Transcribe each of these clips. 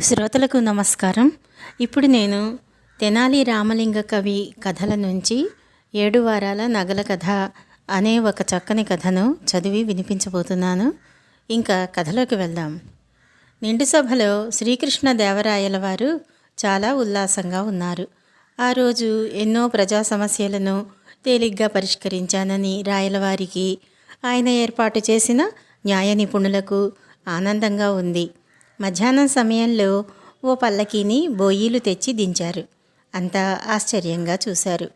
శ్రోతలకు నమస్కారం. ఇప్పుడు నేను తెనాలి రామలింగ కవి కథల నుంచి ఏడు వారాల నగల కథ అనే ఒక చక్కని కథను చదివి వినిపించబోతున్నాను. ఇంకా కథలోకి వెళ్దాం. నిండు సభలో శ్రీకృష్ణ దేవరాయల వారు చాలా ఉల్లాసంగా ఉన్నారు. ఆ రోజు ఎన్నో ప్రజా సమస్యలను తేలిగ్గా పరిష్కరించానని రాయలవారికి ఆయన ఏర్పాటు చేసిన న్యాయ నిపుణులకు ఆనందంగా ఉంది. మధ్యాహ్నం సమయంలో ఓ పల్లకీని బోయీలు తెచ్చి దించారు. అంతా ఆశ్చర్యంగా చూశారు.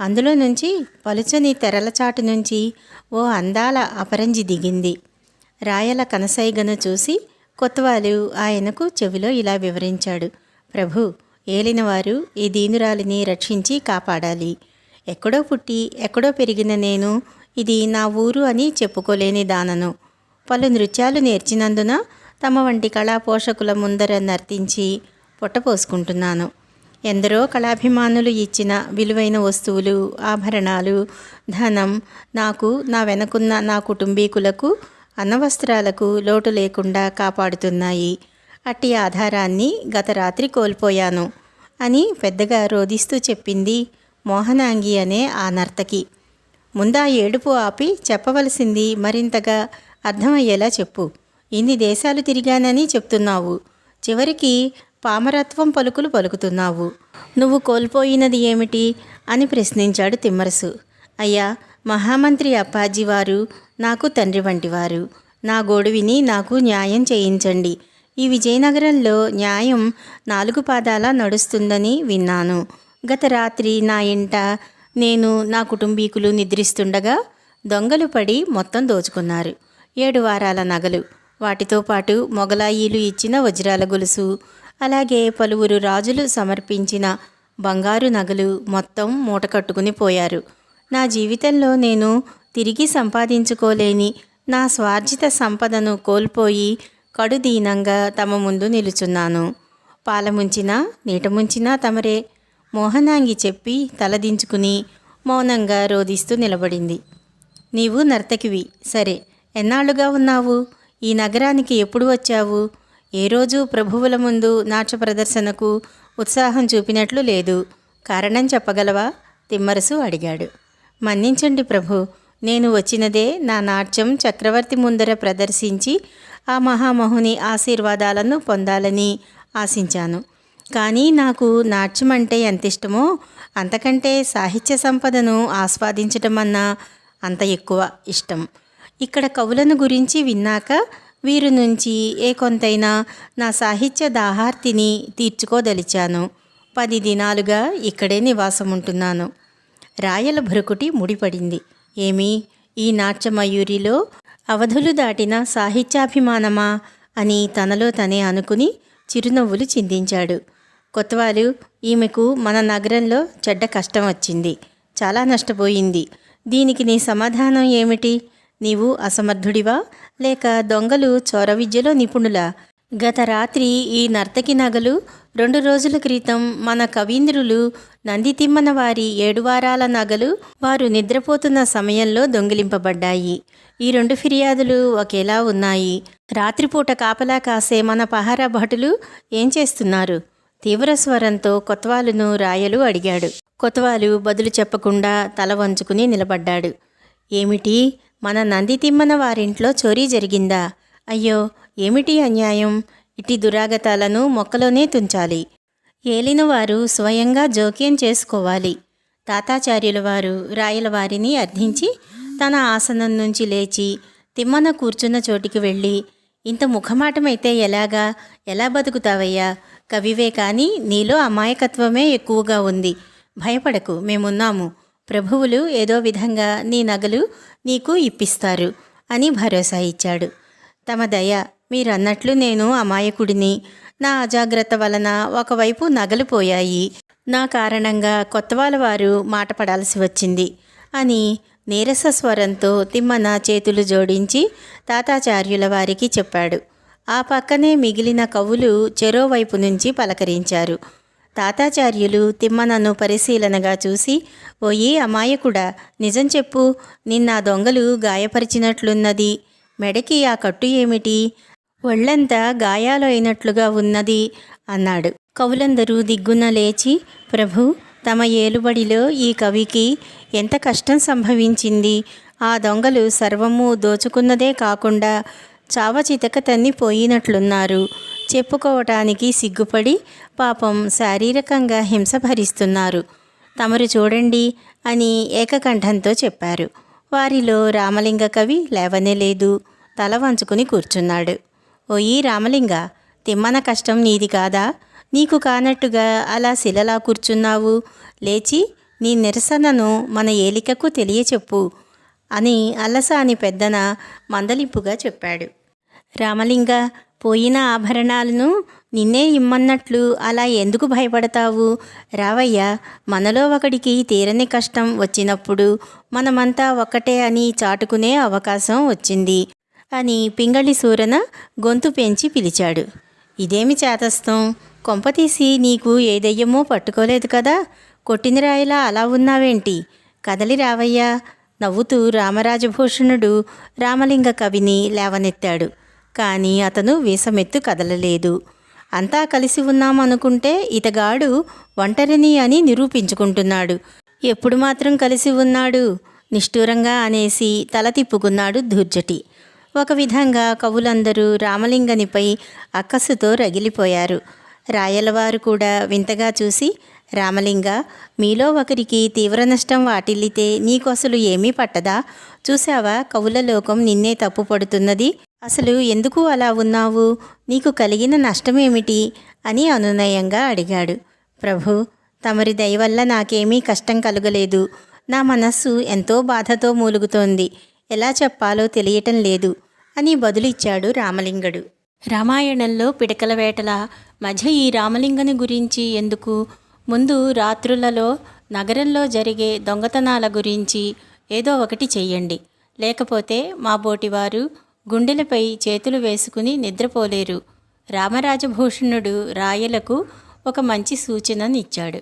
అందులో నుంచి పలుచని తెరల చాటు నుంచి ఓ అందాల అపరంజి దిగింది. రాయల కనసైగను చూసి కొత్తవాలు ఆయనకు చెవిలో ఇలా వివరించాడు. ప్రభు ఏలినవారు ఈ దీనురాలిని రక్షించి కాపాడాలి. ఎక్కడో పుట్టి ఎక్కడో పెరిగిన నేను ఇది నా ఊరు అని చెప్పుకోలేని దానను. పలు నృత్యాలు నేర్చినందున తమ వంటి కళా పోషకుల ముందర నర్తించి పొట్టపోసుకుంటున్నాను ఎందరో కళాభిమానులు ఇచ్చిన విలువైన వస్తువులు ఆభరణాలు ధనం నాకు నా వెనకున్న నా కుటుంబీకులకు అన్నవస్త్రాలకు లోటు లేకుండా కాపాడుతున్నాయి. అట్టి ఆధారాన్ని గత రాత్రి కోల్పోయాను అని పెద్దగా రోదిస్తూ చెప్పింది మోహనాంగి అనే ఆ నర్తకి. ముందా ఏడుపు ఆపి చెప్పవలసింది మరింతగా అర్థమయ్యేలా చెప్పు. ఇన్ని దేశాలు తిరిగానని చెప్తున్నావు. చివరికి పామరత్వం పలుకులు పలుకుతున్నావు. నువ్వు కోల్పోయినది ఏమిటి? అని ప్రశ్నించాడు తిమ్మరసు. అయ్యా మహామంత్రి అప్పాజీ వారు నాకు తండ్రి వంటివారు. నా గొడవిని నాకు న్యాయం చేయించండి. ఈ విజయనగరంలో న్యాయం నాలుగు పాదాల నడుస్తుందని విన్నాను. గత రాత్రి నా ఇంట నేను నా కుటుంబీకులు నిద్రిస్తుండగా దొంగలు పడి మొత్తం దోచుకున్నారు. ఏడు వారాల నగలు. వాటితో పాటు మొగలాయిలు ఇచ్చిన వజ్రాల గొలుసు అలాగే పలువురు రాజులు సమర్పించిన బంగారు నగలు మొత్తం మూట కట్టుకుని పోయారు. నా జీవితంలో నేను తిరిగి సంపాదించుకోలేని నా స్వార్జిత సంపదను కోల్పోయి కడుదీనంగా తమ ముందు నిలుచున్నాను. పాలముంచినా నీటముంచినా నీట ముంచినా తమరే మోహనాంగి చెప్పి తలదించుకుని మౌనంగా రోదిస్తూ నిలబడింది. నీవు నర్తకివి. సరే ఎన్నాళ్ళుగా ఉన్నావు? ఈ నగరానికి ఎప్పుడు వచ్చావు? ఏ రోజు ప్రభువుల ముందు నాట్య ప్రదర్శనకు ఉత్సాహం చూపినట్లు లేదు. కారణం చెప్పగలవా? తిమ్మరసు అడిగాడు. మన్నించండి ప్రభు నేను వచ్చినదే నా నాట్యం చక్రవర్తి ముందర ప్రదర్శించి ఆ మహామహుని ఆశీర్వాదాలను పొందాలని ఆశించాను. కానీ నాకు నాట్యం అంటే ఎంత ఇష్టమో అంతకంటే సాహిత్య సంపదను ఆస్వాదించటం అన్నా అంత ఎక్కువ ఇష్టం. ఇక్కడ కవులను గురించి విన్నాక వీరి నుంచి ఏ కొంతైనా నా సాహిత్య దాహార్తిని తీర్చుకోదలిచాను. పది దినాలుగా ఇక్కడే నివాసం ఉంటున్నాను రాయల భృకుటి ముడిపడింది. ఏమి? ఈ నాట్యమయూరిలో అవధులు దాటిన సాహిత్యాభిమానమా? అని తనలో తనే అనుకుని చిరునవ్వులు చిందించాడు. కొత్తవారు ఈమెకు మన నగరంలో చెడ్డ కష్టం వచ్చింది. చాలా నష్టపోయింది. దీనికి నీ సమాధానం ఏమిటి? నీవు అసమర్థుడివా? లేక దొంగలు చోర విద్యలో నిపుణులా? గత రాత్రి ఈ నర్తకి నగలు రెండు రోజుల క్రితం మన కవీంద్రులు నందితిమ్మన వారి ఏడు వారాల నగలు వారు నిద్రపోతున్న సమయంలో దొంగిలింపబడ్డాయి. ఈ రెండు ఫిర్యాదులు ఒకేలా ఉన్నాయి. రాత్రిపూట కాపలా కాసే మన పహారా భటులు ఏం చేస్తున్నారు? తీవ్ర స్వరంతో కొత్వాలును రాయలు అడిగాడు. కొత్వాలు బదులు చెప్పకుండా తల వంచుకుని నిలబడ్డాడు. ఏమిటి? మన నందితిమ్మన వారింట్లో చోరీ జరిగిందా? అయ్యో ఏమిటి అన్యాయం? ఇట్టి దురాగతాలను మొక్కలోనే తుంచాలి. ఏలినవారు స్వయంగా జోక్యం చేసుకోవాలి. తాతాచార్యుల వారు రాయల వారిని అర్థించి తన ఆసనం నుంచి లేచి తిమ్మన కూర్చున్న చోటికి వెళ్ళి ఇంత ముఖమాటమైతే ఎలాగా? ఎలా బతుకుతావయ్యా? కవివే కానీ నీలో అమాయకత్వమే ఎక్కువగా ఉంది. భయపడకు మేమున్నాము. ప్రభువులు ఏదో విధంగా నీ నగలు నీకు ఇప్పిస్తారు అని భరోసా ఇచ్చాడు. తమ దయ మీరన్నట్లు నేను అమాయకుడిని. నా అజాగ్రత్త వలన ఒకవైపు నగలు పోయాయి. నా కారణంగా కొత్తవాళ్ళ వారు మాట పడాల్సి వచ్చింది అని నీరస స్వరంతో తిమ్మన చేతులు జోడించి తాతాచార్యుల వారికి చెప్పాడు. ఆ పక్కనే మిగిలిన కవులు చెరోవైపు నుంచి పలకరించారు. తాతాచార్యులు తిమ్మనను పరిశీలనగా చూసి ఓయి అమాయకుడా నిజం చెప్పు నిన్న దొంగలు గాయపరిచినట్లున్నది. మెడకి ఆ కట్టు ఏమిటి? ఒళ్ళంతా గాయాలు అయినట్లుగా ఉన్నది అన్నాడు. కవులందరూ దిగ్గున లేచి ప్రభు తమ ఏలుబడిలో ఈ కవికి ఎంత కష్టం సంభవించింది. ఆ దొంగలు సర్వము దోచుకున్నదే కాకుండా చావచితక తన్ని పోయినట్లున్నారు. చెప్పుకోవటానికి సిగ్గుపడి పాపం శారీరకంగా హింస భరిస్తున్నారు. తమరు చూడండి అని ఏకకంఠంతో చెప్పారు. వారిలో రామలింగ కవి లేవనే లేదు. తల వంచుకుని కూర్చున్నాడు. ఓయి రామలింగ తిమ్మన కష్టం నీది కాదా? నీకు కానట్టుగా అలా శిలలా కూర్చున్నావు? లేచి నీ నిరసనను మన ఏలికకు తెలియచెప్పు అని అల్లసాని పెద్దన మందలింపుగా చెప్పాడు. రామలింగ పోయిన ఆభరణాలను నిన్నే ఇమ్మన్నట్లు అలా ఎందుకు భయపడతావు? రావయ్య మనలో ఒకడికి తీరని కష్టం వచ్చినప్పుడు మనమంతా ఒక్కటే అని చాటుకునే అవకాశం వచ్చింది అని పింగళి సూరన గొంతు పెంచి పిలిచాడు. ఇదేమి చేతస్థం? కొంపతీసి నీకు ఏ దెయ్యమో పట్టుకోలేదు కదా? కొట్టిన రాయిలా అలా ఉన్నావేంటి? కదలి రావయ్యా నవ్వుతూ రామరాజభూషణుడు రామలింగ కవిని లేవనెత్తాడు. కానీ అతను వీసమెత్తు కదలలేదు. అంతా కలిసి ఉన్నామనుకుంటే ఇతగాడు ఒంటరిని అని నిరూపించుకుంటున్నాడు. ఎప్పుడు మాత్రం కలిసి ఉన్నాడు? నిష్ఠూరంగా అనేసి తల తిప్పుకున్నాడు ధూర్జటి ఒక విధంగా కవులందరూ రామలింగనిపై అక్కసుతో రగిలిపోయారు. రాయలవారు కూడా వింతగా చూసి రామలింగ మీలో ఒకరికి తీవ్ర నష్టం వాటిల్లితే నీకు అసలు ఏమీ పట్టదా? చూసావా కవుల లోకం నిన్నే తప్పు పడుతున్నది అసలు ఎందుకు అలా ఉన్నావు? నీకు కలిగిన నష్టమేమిటి? అని అనునయంగా అడిగాడు. ప్రభు తమరి దయ వల్ల నాకేమీ కష్టం కలగలేదు. నా మనస్సు ఎంతో బాధతో మూలుగుతోంది. ఎలా చెప్పాలో తెలియటం లేదు అని బదులిచ్చాడు రామలింగడు. రామాయణంలో పిడకల వేటల మధ్య ఈ రామలింగని గురించి ఎందుకు? ముందు రాత్రులలో నగరంలో జరిగే దొంగతనాల గురించి ఏదో ఒకటి చెయ్యండి. లేకపోతే మా బోటివారు గుండెలపై చేతులు వేసుకుని నిద్రపోలేరు. రామరాజభూషణుడు రాయలకు ఒక మంచి సూచననిచ్చాడు.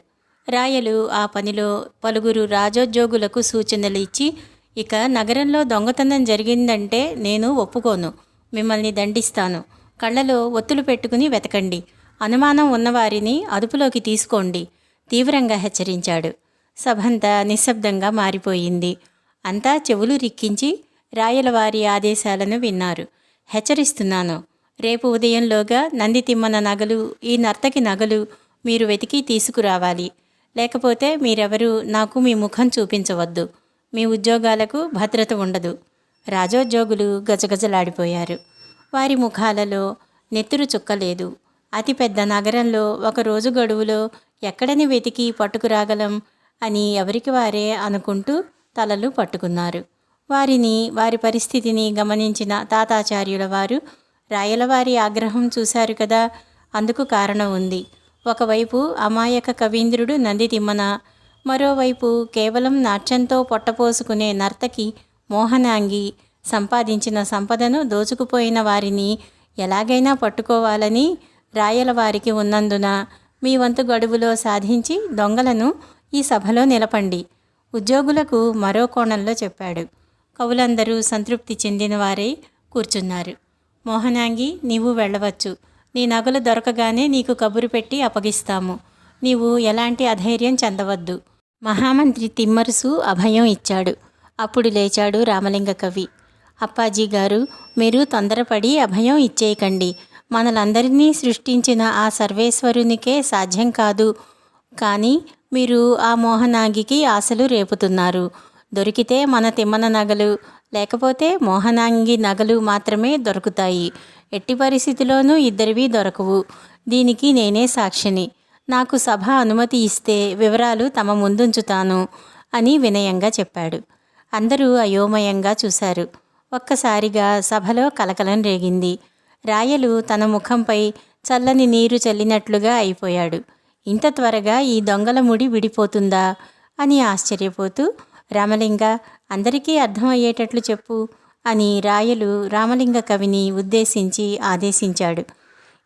రాయలు ఆ పనిలో పలువురు రాజోద్యోగులకు సూచనలు ఇచ్చి ఇక నగరంలో దొంగతనం జరిగిందంటే నేను ఒప్పుకోను. మిమ్మల్ని దండిస్తాను. కళ్ళలో ఒత్తులు పెట్టుకుని వెతకండి. అనుమానం ఉన్నవారిని అదుపులోకి తీసుకోండి. తీవ్రంగా హెచ్చరించాడు. సభంతా నిశ్శబ్దంగా మారిపోయింది. అంతా చెవులు రిక్కించి రాయలవారి ఆదేశాలను విన్నారు. హెచ్చరిస్తున్నాను. రేపు ఉదయంలోగా నంది తిమ్మన నగలు ఈ నర్తకి నగలు మీరు వెతికి తీసుకురావాలి. లేకపోతే మీరెవరూ నాకు మీ ముఖం చూపించవద్దు. మీ ఉద్యోగాలకు భద్రత ఉండదు. రాజోద్యోగులు గజగజలాడిపోయారు. వారి ముఖాలలో నెత్తురు చుక్కలేదు అతిపెద్ద నగరంలో ఒక రోజు గడువులో ఎక్కడని వెతికి పట్టుకురాగలం అని ఎవరికి వారే అనుకుంటూ తలలు పట్టుకున్నారు. వారిని వారి పరిస్థితిని గమనించిన తాతాచార్యుల వారు రాయలవారి ఆగ్రహం చూశారు కదా అందుకు కారణం ఉంది. ఒకవైపు అమాయక కవీంద్రుడు నంది తిమ్మన మరోవైపు కేవలం నాట్యంతో పొట్టపోసుకునే నర్తకి మోహనాంగి సంపాదించిన సంపదను దోచుకుపోయిన వారిని ఎలాగైనా పట్టుకోవాలని రాయలవారికి ఉన్నందున మీ వంతు గడువులో సాధించి దొంగలను ఈ సభలో నిలపండి ఉద్యోగులకు మరో కోణంలో చెప్పాడు. కవులందరూ సంతృప్తి చెందినవారై కూర్చున్నారు. మోహనాంగి నీవు వెళ్ళవచ్చు. నీ నగలు దొరకగానే నీకు కబురు పెట్టి అప్పగిస్తాము. నీవు ఎలాంటి అధైర్యం చెందవద్దు. మహామంత్రి తిమ్మరుసు అభయం ఇచ్చాడు. అప్పుడు లేచాడు రామలింగ కవి. అప్పాజీ గారు మీరు తొందరపడి అభయం ఇచ్చేయకండి. మనలందరినీ సృష్టించిన ఆ సర్వేశ్వరునికే సాధ్యం కాదు. కానీ మీరు ఆ మోహనాంగికి ఆశలు రేపుతున్నారు. దొరికితే మన తిమ్మన నగలు లేకపోతే మోహనాంగి నగలు మాత్రమే దొరుకుతాయి. ఎట్టి పరిస్థితిలోనూ ఇద్దరివి దొరకవు. దీనికి నేనే సాక్షిని. నాకు సభ అనుమతి ఇస్తే వివరాలు తమ ముందుంచుతాను అని వినయంగా చెప్పాడు. అందరూ అయోమయంగా చూశారు. ఒక్కసారిగా సభలో కలకలం రేగింది. రాయలు తన ముఖంపై చల్లని నీరు చల్లినట్లుగా అయిపోయాడు. ఇంత త్వరగా ఈ దొంగల ముడి విడిపోతుందా అని ఆశ్చర్యపోతూ రామలింగ అందరికీ అర్థమయ్యేటట్లు చెప్పు అని రాయలు రామలింగ కవిని ఉద్దేశించి ఆదేశించాడు.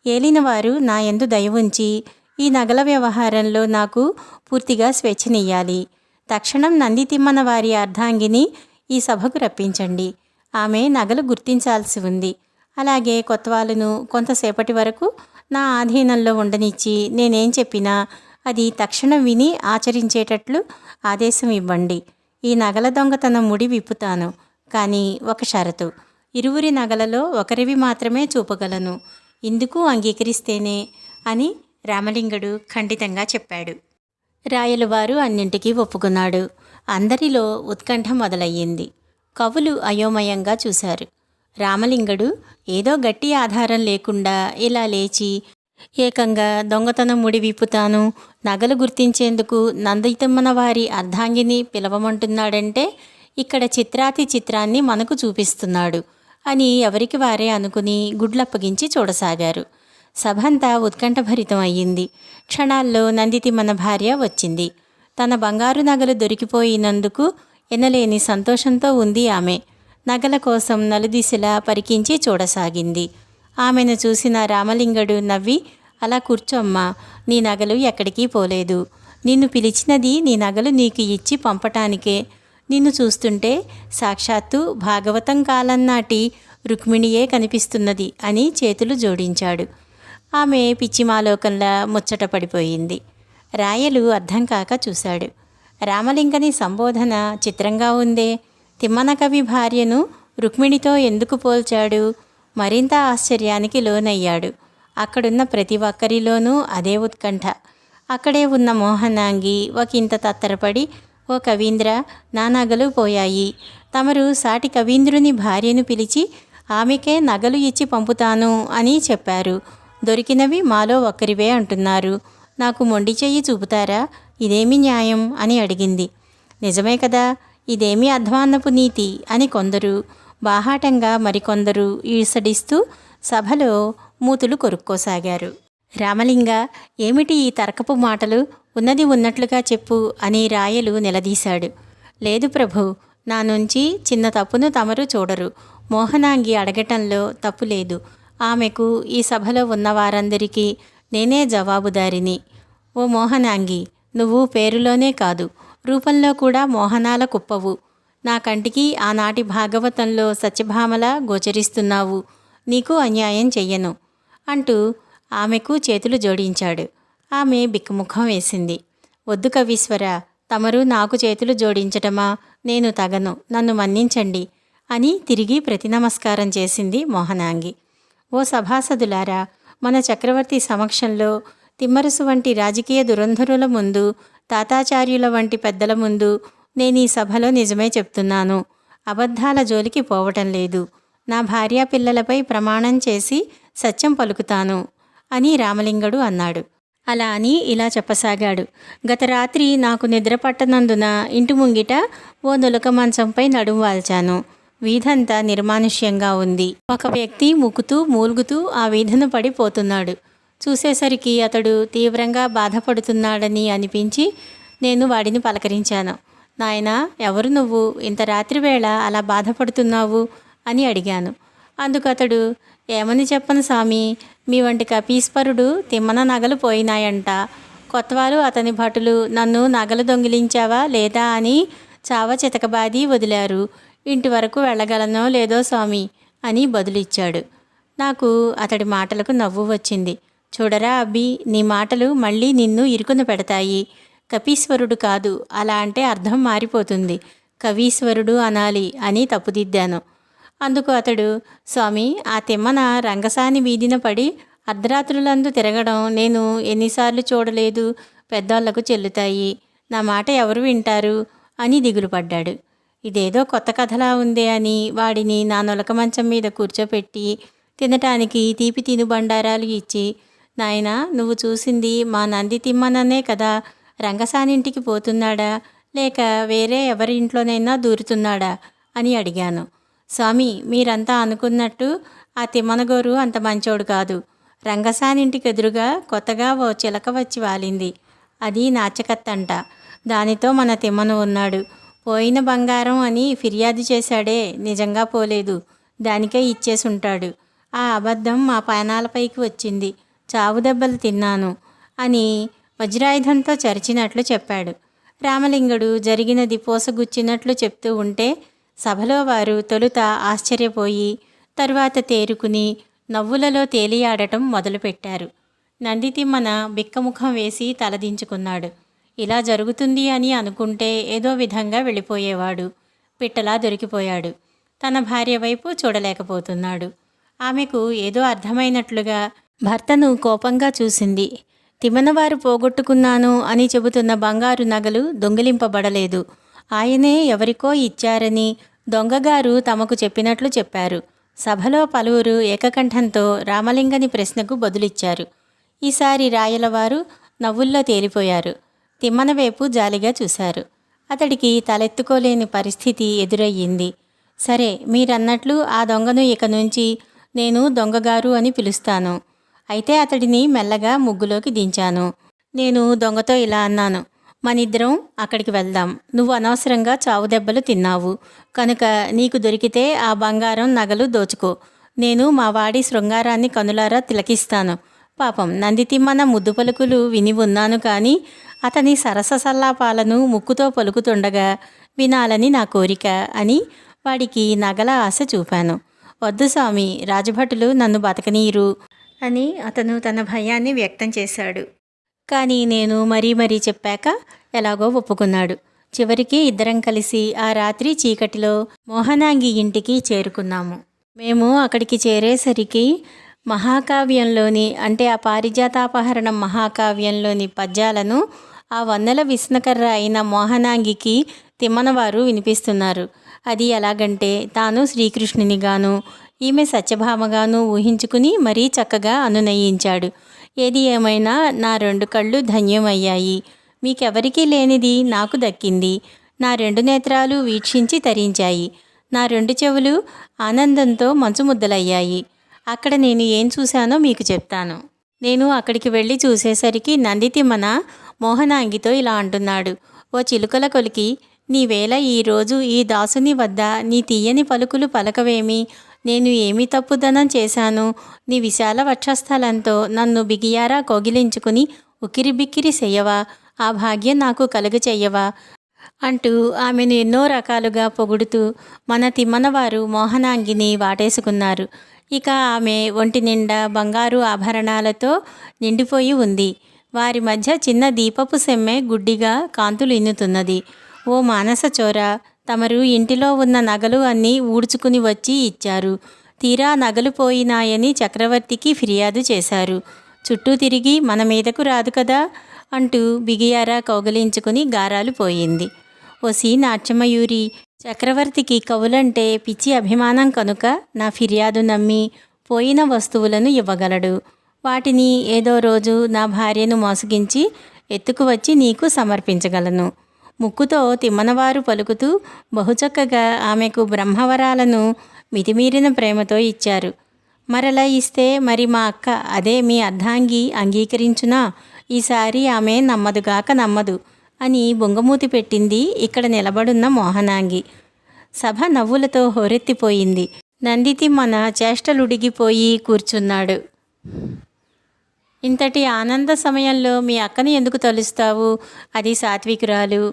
ఏలినవారు నా ఎందు దయ ఉంచి ఈ నగల వ్యవహారంలో నాకు పూర్తిగా స్వేచ్ఛనియ్యాలి. తక్షణం నందితిమ్మన వారి అర్ధాంగిని ఈ సభకు రప్పించండి. ఆమె నగలు గుర్తించాల్సి ఉంది. అలాగే కొత్తవాళ్ళను కొంతసేపటి వరకు నా ఆధీనంలో ఉండనిచ్చి నేనేం చెప్పినా అది తక్షణం విని ఆచరించేటట్లు ఆదేశం ఇవ్వండి. ఈ నగల దొంగతనం ముడి విప్పుతాను కానీ ఒక షరతు. ఇరువురి నగలలో ఒకరివి మాత్రమే చూపగలను. ఇందుకు అంగీకరిస్తేనే అని రామలింగుడు ఖండితంగా చెప్పాడు. రాయలవారు అన్నింటికీ ఒప్పుకున్నాడు. అందరిలో ఉత్కంఠ మొదలయ్యింది. కవులు అయోమయంగా చూశారు. రామలింగుడు ఏదో గట్టి ఆధారం లేకుండా ఇలా లేచి ఏకంగా దొంగతనం ముడి విప్పుతాను నగలు గుర్తించేందుకు నందితమ్మన వారి అర్ధాంగిని పిలవమంటున్నాడంటే ఇక్కడ చిత్రాతి చిత్రాన్ని మనకు చూపిస్తున్నాడు అని ఎవరికి వారే అనుకుని గుడ్లప్పగించి చూడసాగారు. సభంతా ఉత్కంఠభరితం అయ్యింది. క్షణాల్లో నందితిమ్మన భార్య వచ్చింది. తన బంగారు నగలు దొరికిపోయినందుకు ఎనలేని సంతోషంతో ఉంది ఆమె. నగల కోసం నలుదిశలా పరికించి చూడసాగింది. ఆమెను చూసిన రామలింగడు నవ్వి అలా కూర్చోమ్మా నీ నగలు ఎక్కడికి పోలేదు. నిన్ను పిలిచినది నీ నగలు నీకు ఇచ్చి పంపటానికే. నిన్ను చూస్తుంటే సాక్షాత్తు భాగవతం కాలం నాటి రుక్మిణియే కనిపిస్తున్నది అని చేతులు జోడించాడు. ఆమె పిచ్చిమాలోకంలా ముచ్చట పడిపోయింది. రాయలు అర్థం కాక చూశాడు. రామలింగని సంబోధన చిత్రంగా ఉందే. తిమ్మన కవి భార్యను రుక్మిణితో ఎందుకు పోల్చాడు? మరింత ఆశ్చర్యానికి లోనయ్యాడు. అక్కడున్న ప్రతి ఒక్కరిలోనూ అదే ఉత్కంఠ. అక్కడే ఉన్న మోహనాంగి ఒకంత తత్తరపడి ఓ కవీంద్ర నా నగలు పోయాయి. తమరు సాటి కవీంద్రుని భార్యను పిలిచి ఆమెకే నగలు ఇచ్చి పంపుతాను అని చెప్పారు. దొరికినవి మాలో ఒక్కరివే అంటున్నారు. నాకు మొండి చెయ్యి చూపుతారా? ఇదేమి న్యాయం? అని అడిగింది. నిజమే కదా. ఇదేమి అధ్వాన్నపు నీతి? అని కొందరు బాహాటంగా మరికొందరు ఈసడిస్తూ సభలో మూతులు కొరుక్కోసాగారు. రామలింగ ఏమిటి ఈ తరకపు మాటలు? ఉన్నది ఉన్నట్లుగా చెప్పు అని రాయలు నిలదీశాడు. లేదు ప్రభు నా నుంచి చిన్న తప్పును తమరు చూడరు. మోహనాంగి అడగటంలో తప్పు లేదు. ఆమెకు ఈ సభలో ఉన్న వారందరికీ నేనే జవాబుదారిని. ఓ మోహనాంగి నువ్వు పేరులోనే కాదు. రూపంలో కూడా మోహనాల కుప్పవు. నా కంటికి ఆనాటి భాగవతంలో సత్యభామల గోచరిస్తున్నావు. నీకు అన్యాయం చెయ్యను అంటూ ఆమెకు చేతులు జోడించాడు. ఆమె బిక్కుముఖం వేసింది. వద్దు కవీశ్వర తమరు నాకు చేతులు జోడించటమా? నేను తగను నన్ను మన్నించండి అని తిరిగి ప్రతి నమస్కారం చేసింది మోహనాంగి. ఓ సభాసదులారా మన చక్రవర్తి సమక్షంలో తిమ్మరసు వంటి రాజకీయ దురంధరుల ముందు తాతాచార్యుల వంటి పెద్దల ముందు నేను ఈ సభలో నిజమే చెప్తున్నాను. అబద్ధాల జోలికి పోవటం లేదు. నా భార్య పిల్లలపై ప్రమాణం చేసి సత్యం పలుకుతాను అని రామలింగడు అన్నాడు. అలా అని ఇలా చెప్పసాగాడు. గత రాత్రి నాకు నిద్ర పట్టనందున ఇంటి ముంగిట ఓ నులక మంచంపై నడుం వాల్చాను. వీధంతా నిర్మానుష్యంగా ఉంది. ఒక వ్యక్తి ముక్కుతూ మూలుగుతూ ఆ వీధను పడిపోతున్నాడు. చూసేసరికి అతడు తీవ్రంగా బాధపడుతున్నాడని అనిపించి నేను వాడిని పలకరించాను. నాయన ఎవరు నువ్వు? ఇంత రాత్రివేళ అలా బాధపడుతున్నావు? అని అడిగాను. అందుకు అతడు ఏమని చెప్పను స్వామి? మీ వంటి కపీశ్వరుడు తిమ్మన నగలు పోయినాయంట. కొత్తవారు అతని భటులు నన్ను నగలు దొంగిలించావా లేదా అని చావ చితకబాది వదిలారు. ఇంటి వరకు వెళ్ళగలనో లేదో స్వామి అని బదులిచ్చాడు. నాకు అతడి మాటలకు నవ్వు వచ్చింది. చూడరా అబ్బి నీ మాటలు మళ్ళీ నిన్ను ఇరుకున పెడతాయి. కపీశ్వరుడు కాదు. అలా అంటే అర్థం మారిపోతుంది. కవీశ్వరుడు అనాలి అని తప్పుదిద్దాను. అందుకు అతడు స్వామి ఆ తిమ్మన రంగసాని వీధిన పడి అర్ధరాత్రులందు తిరగడం నేను ఎన్నిసార్లు చూడలేదు. పెద్దోళ్ళకు చెల్లుతాయి. నా మాట ఎవరు వింటారు? అని దిగులు పడ్డాడు ఇదేదో కొత్త కథలా ఉందే అని వాడిని నా నొలక మంచం మీద కూర్చోపెట్టి తినటానికి తీపి తినుబండారాలు ఇచ్చి నాయన నువ్వు చూసింది మా నంది తిమ్మననే కదా. రంగసానింటికి పోతున్నాడా? లేక వేరే ఎవరి ఇంట్లోనైనా దూరుతున్నాడా? అని అడిగాను. స్వామి మీరంతా అనుకున్నట్టు ఆ తిమ్మనగోరు అంత మంచోడు కాదు. రంగసానింటికి ఎదురుగా కొత్తగా ఓ చిలక వచ్చి వాలింది. అది నాచకత్తంట. దానితో మన తిమ్మను ఉన్నాడు. పోయిన బంగారం అని ఫిర్యాదు చేశాడే నిజంగా పోలేదు. దానికే ఇచ్చేసుంటాడు. ఆ అబద్ధం మా పానాలపైకి వచ్చింది. చావు దెబ్బలు తిన్నాను. అని వజ్రాయుధంతో చరిచినట్లు చెప్పాడు. రామలింగుడు జరిగినది పోసగుచ్చినట్లు చెప్తూ ఉంటే సభలో వారు తొలుత ఆశ్చర్యపోయి తరువాత తేరుకుని నవ్వులలో తేలియాడటం మొదలుపెట్టారు. నందితిమ్మన బిక్కముఖం వేసి తలదించుకున్నాడు. ఇలా జరుగుతుంది అని అనుకుంటే ఏదో విధంగా వెళ్ళిపోయేవాడు. పిట్టలా దొరికిపోయాడు. తన భార్య వైపు చూడలేకపోతున్నాడు. ఆమెకు ఏదో అర్థమైనట్లుగా భర్తను కోపంగా చూసింది. తిమ్మనవారు పోగొట్టుకున్నాను అని చెబుతున్న బంగారు నగలు దొంగిలింపబడలేదు. ఆయనే ఎవరికో ఇచ్చారని దొంగగారు తమకు చెప్పినట్లు చెప్పారు. సభలో పలువురు ఏకకంఠంతో రామలింగని ప్రశ్నకు బదులిచ్చారు. ఈసారి రాయలవారు నవ్వుల్లో తేలిపోయారు. తిమ్మన వైపు జాలిగా చూశారు. అతడికి తలెత్తుకోలేని పరిస్థితి ఎదురయ్యింది. సరే మీరన్నట్లు ఆ దొంగను ఇక నుంచి నేను దొంగగారు అని పిలుస్తాను. అయితే అతడిని మెల్లగా ముగ్గులోకి దించాను. నేను దొంగతో ఇలా అన్నాను. మనిద్దరం అక్కడికి వెళ్దాం. నువ్వు అనవసరంగా చావు దెబ్బలు తిన్నావు. కనుక నీకు దొరికితే ఆ బంగారం నగలు దోచుకో. నేను మా వాడి శృంగారాన్ని కనులారా తిలకిస్తాను. పాపం నందితిమ్మన ముద్దు పలుకులు విని ఉన్నాను కానీ అతని సరస సల్లాపాలను ముక్కుతో పలుకుతుండగా వినాలని నా కోరిక అని వాడికి నగల ఆశ చూపాను. వద్దు స్వామి రాజభటులు నన్ను బతకనీరు అని అతను తన భయాన్ని వ్యక్తం చేశాడు. కానీ నేను మరీ మరీ చెప్పాక ఎలాగో ఒప్పుకున్నాడు. చివరికి ఇద్దరం కలిసి ఆ రాత్రి చీకటిలో మోహనాంగి ఇంటికి చేరుకున్నాము. మేము అక్కడికి చేరేసరికి మహాకావ్యంలోని అంటే ఆ పారిజాతాపహరణం మహాకావ్యంలోని పద్యాలను ఆ వందల విష్ణకర్ర అయిన మోహనాంగికి తిమ్మనవారు వినిపిస్తున్నారు. అది ఎలాగంటే తాను శ్రీకృష్ణునిగాను ఈమె సత్యభామగాను ఊహించుకుని మరీ చక్కగా అనునయించాడు. ఏది ఏమైనా నా రెండు కళ్ళు ధన్యమయ్యాయి. మీకెవరికీ లేనిది నాకు దక్కింది. నా రెండు నేత్రాలు వీక్షించి తరించాయి. నా రెండు చెవులు ఆనందంతో మంచుముద్దలయ్యాయి. అక్కడ నేను ఏం చూశానో మీకు చెప్తాను. నేను అక్కడికి వెళ్ళి చూసేసరికి నందితిమ్మన మోహనాంగితో ఇలా అంటున్నాడు. ఓ చిలుకల కొలికి నీవేళ ఈరోజు ఈ దాసుని వద్ద నీ తీయని పలుకులు పలకవేమి? నేను ఏమి తప్పుదనం చేశాను? నీ విశాల వక్షస్థలంతో నన్ను బిగియారా కోగిలించుకుని ఉకిరి బిక్కిరి చెయ్యవా ఆ భాగ్యం నాకు కలుగు చెయ్యవా? అంటూ ఆమెను ఎన్నో రకాలుగా పొగుడుతూ మన తిమ్మనవారు మోహనాంగిని వాటేసుకున్నారు. ఇక ఆమె ఒంటి నిండా బంగారు ఆభరణాలతో నిండిపోయి ఉంది. వారి మధ్య చిన్న దీపపు సెమ్మె గుడ్డిగా కాంతులు ఇన్నుతున్నది ఓ మానస చోర తమరు ఇంటిలో ఉన్న నగలు అన్నీ ఊడ్చుకుని వచ్చి ఇచ్చారు. తీరా నగలు పోయినాయని చక్రవర్తికి ఫిర్యాదు చేశారు. చుట్టూ తిరిగి మన మీదకు రాదు కదా? అంటూ బిగియారా కౌగలించుకుని గారాలు పోయింది. ఓసి నాట్యమయూరి చక్రవర్తికి కవులంటే పిచ్చి అభిమానం కనుక నా ఫిర్యాదు నమ్మి పోయిన వస్తువులను ఇవ్వగలడు. వాటిని ఏదో రోజు నా భార్యను మోసగించి ఎత్తుకువచ్చి నీకు సమర్పించగలను. ముక్కుతో తిమ్మనవారు పలుకుతూ బహుచక్కగా ఆమెకు బ్రహ్మవరాలను మితిమీరిన ప్రేమతో ఇచ్చారు. మరలా ఇస్తే మరి మా అక్క అదే మీ అర్ధాంగి అంగీకరించునా? ఈసారి ఆమె నమ్మదుగాక నమ్మదు అని బొంగమూతి పెట్టింది ఇక్కడ నిలబడున్న మోహనాంగి. సభ నవ్వులతో హోరెత్తిపోయింది. నందితి మన చేష్టలుడిగిపోయి కూర్చున్నాడు. ఇంతటి ఆనంద సమయంలో మీ అక్కని ఎందుకు తలుస్తావు? అది సాత్వికురాలు.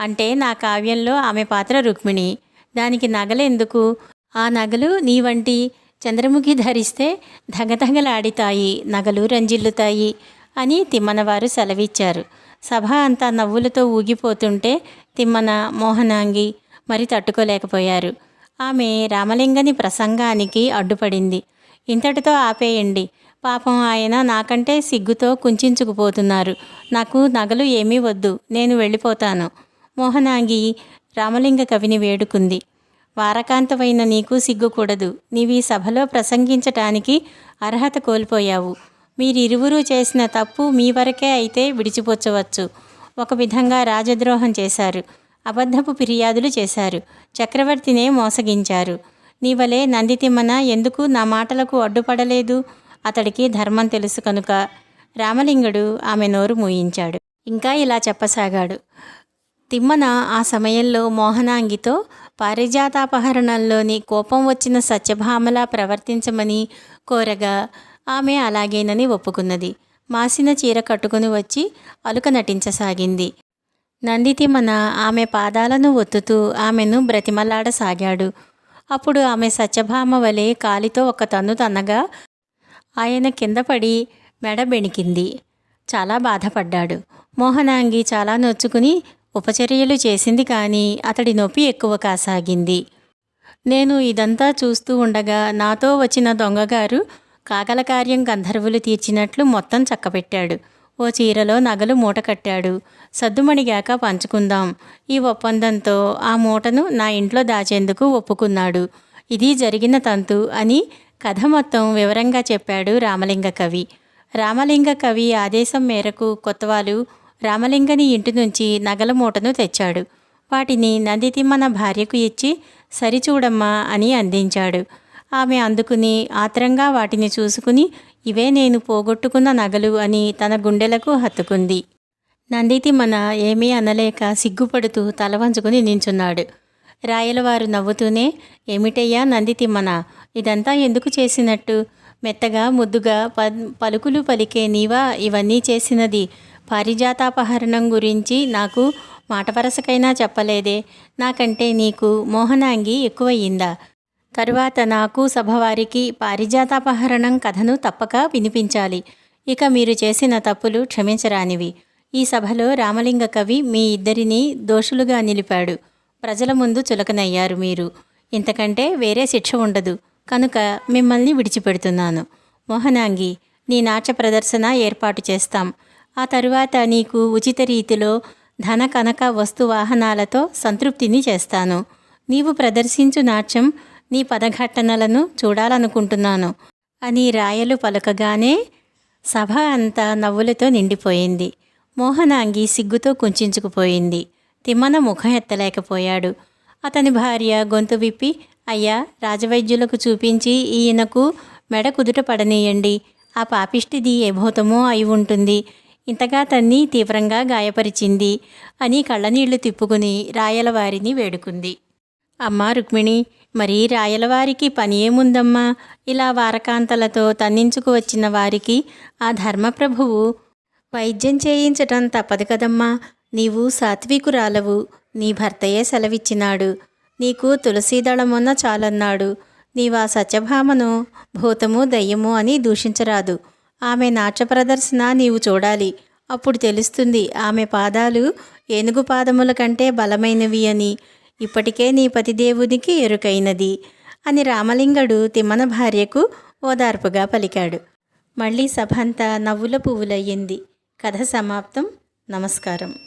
అంటే నా కావ్యంలో ఆమె పాత్ర రుక్మిణి. దానికి నగలెందుకు? ఆ నగలు నీ వంటి చంద్రముఖి ధరిస్తే ధగధగలాడితాయి నగలు రంజిల్లుతాయి అని తిమ్మనవారు సెలవిచ్చారు. సభ అంతా నవ్వులతో ఊగిపోతుంటే తిమ్మన మోహనాంగి మరి తట్టుకోలేకపోయారు. ఆమె రామలింగని ప్రసంగానికి అడ్డుపడింది. ఇంతటితో ఆపేయండి. పాపం ఆయన నాకంటే సిగ్గుతో కుంచుకుపోతున్నారు నాకు నగలు ఏమీ వద్దు. నేను వెళ్ళిపోతాను. మోహనాంగి రామలింగ కవిని వేడుకుంది. వారకాంతమైన నీకు సిగ్గుకూడదు. నీవి సభలో ప్రసంగించటానికి అర్హత కోల్పోయావు. మీరిరువురూ చేసిన తప్పు మీ వరకే అయితే విడిచిపోచ్చవచ్చు ఒక విధంగా రాజద్రోహం చేశారు. అబద్ధపు ఫిర్యాదులు చేశారు. చక్రవర్తినే మోసగించారు. నీవలే నందితిమ్మన ఎందుకు నా మాటలకు అడ్డుపడలేదు? అతడికి ధర్మం తెలుసు కనుక. రామలింగుడు ఆమె నోరు మూయించాడు. ఇంకా ఇలా చెప్పసాగాడు. తిమ్మన ఆ సమయంలో మోహనాంగితో పారిజాతాపహరణంలోని కోపం వచ్చిన సత్యభామలా ప్రవర్తించమని కోరగా ఆమె అలాగేనని ఒప్పుకున్నది. మాసిన చీర కట్టుకుని వచ్చి అలుక నటించసాగింది. నందితిమ్మన ఆమె పాదాలను ఒత్తుతూ ఆమెను బ్రతిమలాడసాగాడు. అప్పుడు ఆమె సత్యభామ వలె కాలితో ఒక తన్ను తన్నగా ఆయన కింద పడి మెడ బెణికింది. చాలా బాధపడ్డాడు. మోహనాంగి చాలా నొచ్చుకుని ఉపచర్యలు చేసింది కానీ అతడి నొప్పి ఎక్కువ కాసాగింది. నేను ఇదంతా చూస్తూ ఉండగా నాతో వచ్చిన దొంగగారు కాకల కార్యం గంధర్వులు తీర్చినట్లు మొత్తం చక్కబెట్టాడు ఓ చీరలో నగలు మూట కట్టాడు. సద్దుమణిగాక పంచుకుందాం. ఈ ఒప్పందంతో ఆ మూటను నా ఇంట్లో దాచేందుకు ఒప్పుకున్నాడు. ఇది జరిగిన తంతు అని కథ మొత్తం వివరంగా చెప్పాడు రామలింగ కవి. రామలింగ కవి ఆదేశం మేరకు కొత్తవాలు రామలింగని ఇంటి నుంచి నగల మూటను తెచ్చాడు. వాటిని నందితిమ్మన భార్యకు ఇచ్చి సరిచూడమ్మా అని అందించాడు. ఆమె అందుకుని ఆత్రంగా వాటిని చూసుకుని ఇవే నేను పోగొట్టుకున్న నగలు అని తన గుండెలకు హత్తుకుంది. నందితిమ్మన ఏమీ అనలేక సిగ్గుపడుతూ తల వంచుకుని నించున్నాడు. రాయలవారు నవ్వుతూనే ఏమిటయ్యా నందితిమ్మన ఇదంతా ఎందుకు చేసినట్టు? మెత్తగా ముద్దుగా ప పలుకులు పలికే నీవా? ఇవన్నీ చేసినది పారిజాతాపహరణం గురించి నాకు మాట వరసకైనా చెప్పలేదే. నాకంటే నీకు మోహనాంగి ఎక్కువయ్యిందా? తరువాత నాకు సభవారికి పారిజాతాపహరణం కథను తప్పక వినిపించాలి. ఇక మీరు చేసిన తప్పులు క్షమించరానివి. ఈ సభలో రామలింగ కవి మీ ఇద్దరిని దోషులుగా నిలిపాడు. ప్రజల ముందు చులకనయ్యారు మీరు. ఇంతకంటే వేరే శిక్ష ఉండదు. కనుక మిమ్మల్ని విడిచిపెడుతున్నాను. మోహనాంగి నీ నాట్య ప్రదర్శన ఏర్పాటు చేస్తాం. ఆ తరువాత నీకు ఉచిత రీతిలో ధన కనక వస్తు వాహనాలతో సంతృప్తిని చేస్తాను. నీవు ప్రదర్శించు నాట్యం నీ పదఘట్టనలను చూడాలనుకుంటున్నాను. అని రాయలు పలకగానే సభ అంతా నవ్వులతో నిండిపోయింది. మోహనాంగి సిగ్గుతో కుంచుకుపోయింది. తిమ్మన ముఖం ఎత్తలేకపోయాడు. అతని భార్య గొంతు విప్పి అయ్యా రాజవైద్యులకు చూపించి ఈయనకు మెడ కుదుట పడనీయండి. ఆ పాపిష్టిది ఏ భూతమో అయి ఉంటుంది. ఇంతగా తన్ని తీవ్రంగా గాయపరిచింది అని కళ్ళనీళ్ళు తిప్పుకుని రాయలవారిని వేడుకుంది. అమ్మా రుక్మిణి మరి రాయలవారికి పని ఏముందమ్మా ఇలా వారకాంతలతో తన్నించుకు వచ్చిన వారికి ఆ ధర్మప్రభువు వైద్యం చేయించటం తప్పదు కదమ్మా. నీవు సాత్వికురాలవు. నీ భర్తయే సెలవిచ్చినాడు. నీకు తులసీదళమున్న చాలన్నాడు. నీవా సత్యభామను భూతము దయ్యము అని దూషించరాదు. ఆమె నాట్య ప్రదర్శన నీవు చూడాలి. అప్పుడు తెలుస్తుంది ఆమె పాదాలు ఏనుగు పాదముల కంటే బలమైనవి అని. ఇప్పటికే నీ పతిదేవునికి ఎరుకైనది అని రామలింగడు తిమ్మన భార్యకు ఓదార్పుగా పలికాడు. మళ్ళీ సభంతా నవ్వుల పువ్వులయ్యింది. కథ సమాప్తం. నమస్కారం.